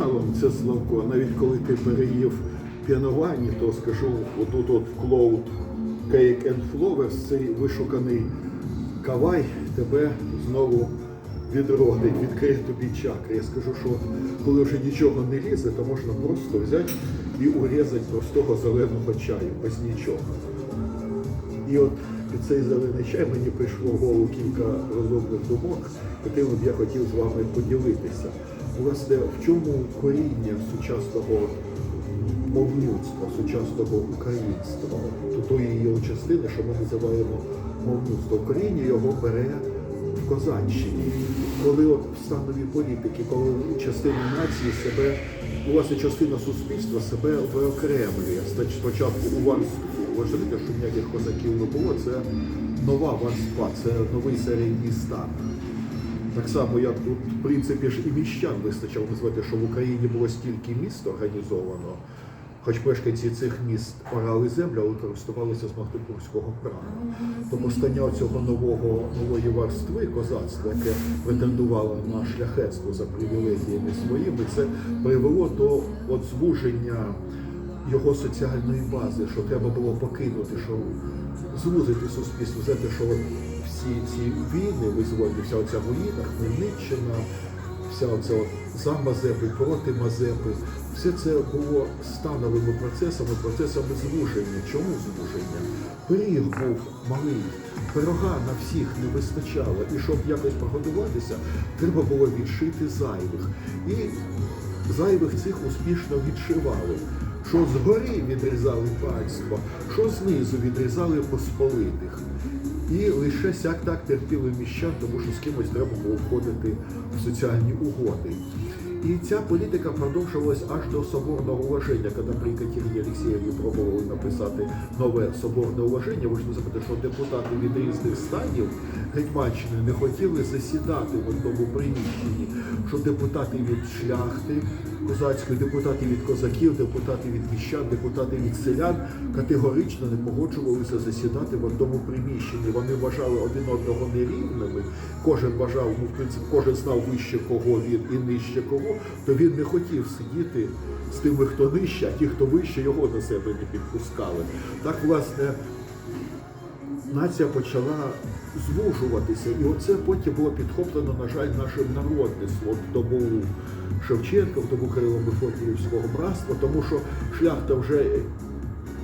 шалом це Славко. Навіть коли ти переїв піановані, то скажу, отут от в Cloud Cake and Flowers, цей вишуканий кавай тебе знову відродить, відкриє тобі чакри. Я скажу, що коли вже нічого не лізе, то можна просто взяти і урізати простого зеленого чаю, без нічого. І от під цей зелений чай мені прийшло в голову кілька розумних думок, якими б я хотів з вами поділитися. Власне, в чому коріння сучасного мовнюцтва, сучасного українства, то тої його частини, що ми називаємо мовнюцтво. Коріння його бере в Козаччині. Коли от в станові політики, коли частина нації себе, ну, власне, частина суспільства себе виокремлює. Спочатку у варству. Ви що ніяких козаків не було, це нова варства, це новий середній стан. Так само, як тут, в принципі, ж і міщан вистачало назвати, що в Україні було стільки міст організовано, хоч мешканці цих міст орали землю, але користувалися з Магдебурзького права. То постання цього нового нової варстви козацтва, яке претендувало на шляхетство за привілегіями своїми, це привело до от звуження його соціальної бази, що треба було покинути, що звузити суспільство, взяти, що от всі ці війни визвольні, вся оця воїна, Хмельниччина, вся оця за Мазепи, проти Мазепи, все це було становими процесами, процесами звуження. Чому звуження? Пиріг був малий, пирога на всіх не вистачало, і щоб якось погодуватися, треба було відшити зайвих. І зайвих цих успішно відшивали. Що згори відрізали панство, що знизу відрізали посполитих. І лише сяк так терпіли міщан, тому що з кимось треба було входити в соціальні угоди. І ця політика продовжувалась аж до соборного уваження, коли при Катерині Олексіївні пробували написати нове соборне уваження. Не забудете, що депутати від різних станів Гетьманщини не хотіли засідати в одному приміщенні, що депутати від шляхти козацької, депутати від козаків, депутати від міщан, депутати від селян категорично не погоджувалися засідати в одному приміщенні. Вони вважали один одного нерівними. Кожен вважав, ну в принципі, кожен знав вище кого він і нижче кого, то він не хотів сидіти з тими, хто нижче, а ті, хто вище, його до себе не підпускали. Так, власне, нація почала звужуватися, і оце потім було підхоплено, на жаль, нашим народництвом в в добу Кирило Мефодіївського братства, тому що шляхта вже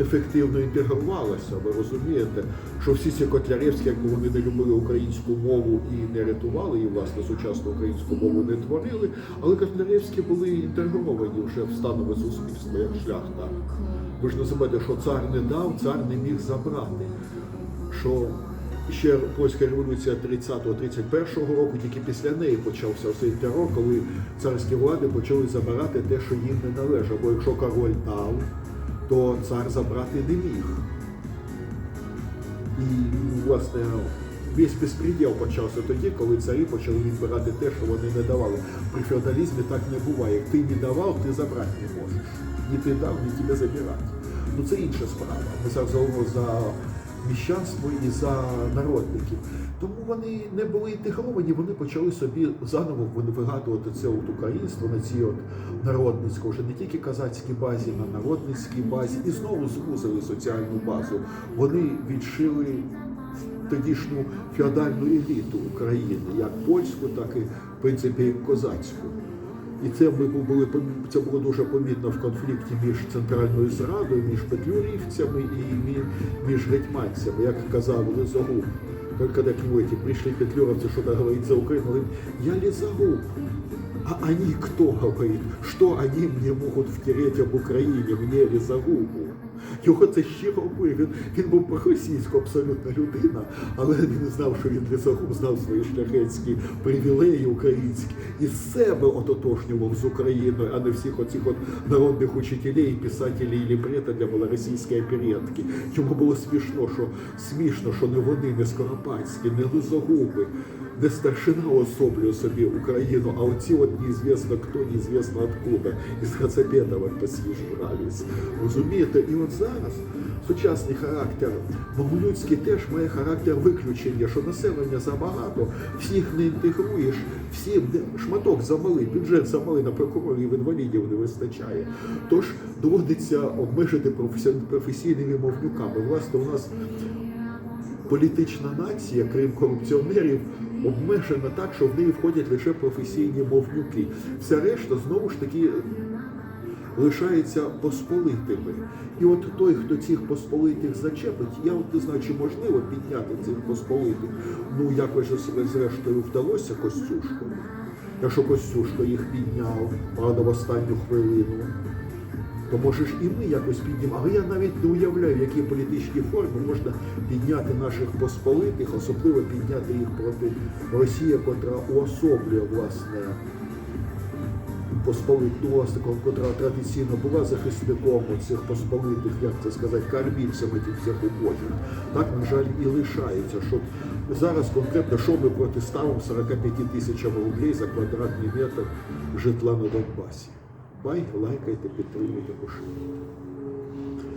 ефективно інтегрувалася. Ви розумієте, що всі ці котляревські, якби вони не любили українську мову і не рятували її, власне, сучасну українську мову не творили, але котляревські були інтегровані вже в станове суспільство, як шляхта. Ви ж не що цар не дав, цар не міг забрати. Що ще польська революція 30-31 року, тільки після неї почався цей терор, коли царські влади почали забирати те, що їм не належало. Бо якщо король дав, то цар забрати не міг. І, власне, весь безпреділ почався тоді, коли царі почали відбирати те, що вони не давали. При феодалізмі так не буває. Як ти не давав, ти забрати не можеш. Ні ти дав, ні тебе забирати. Ну це інша справа. Ми зараз за міщанство і за народників. Тому вони не були інтегровані, вони почали собі заново вигадувати це от українство на цій от народницькій, вже не тільки казацькій базі, на народницькій базі, і знову звузили соціальну базу. Вони відшили тодішню феодальну еліту України, як польську, так і в принципі козацьку. І це були це було дуже помітно в конфлікті між центральною зрадою, між петлюрівцями і між гетьманцями, як казав Лизогуб. Когда к нему эти пришли петлюровцы что-то говорить за Украину, говорит, я Лизогуб. А они кто, говорит, что они мне могут втереть об Україні, мне Лизогубу? Його це щиро вбив. Він, він був по-російську абсолютно людина, але він знав, що він Лизогуб знав свої шляхетські привілеї українські і себе ототожнював з Україною, а не всіх оцих от народних учителей, писателей і лібрета для малоросійської оперетки. Йому було смішно, що смішно, що не вони, не Скоропадські, не Лизогуби. Де старшина особлює собі Україну, а оці от неізвісно хто, неізвісно откуда, із Хацапетова посвіжувались. Розумієте? І от зараз сучасний характер Боголюдський теж має характер виключення, що населення забагато, всіх не інтегруєш, всім шматок замалий, бюджет замалий на прокурорів інвалідів не вистачає. Тож доводиться обмежити професійними мовнюками. Власне, у нас політична нація, крім корупціонерів, обмежена так, що в неї входять лише професійні мовнюки. Вся решта знову ж таки лишається посполитими. І от той, хто цих посполитих зачепить, я от не знаю, чи можливо підняти цих посполитих. Ну якось зрештою вдалося Костюшку. Якщо Костюшко їх підняв, правда, в останню хвилину. То може ж і ми якось піднімемо. Але я навіть не уявляю, в якій політичній формі можна підняти наших посполитих, особливо підняти їх проти Росії, котра уособлює власне посполитостиком, котра традиційно була захисником цих посполитих, як це сказати, карбівцями тих всіх убогих. Так, на жаль, і лишається. Що зараз конкретно, що ми протиставимо 45 тисячам рублей за квадратний метр житла на Донбасі. Бай, Лайкайте, підтримуйте, поширюйте.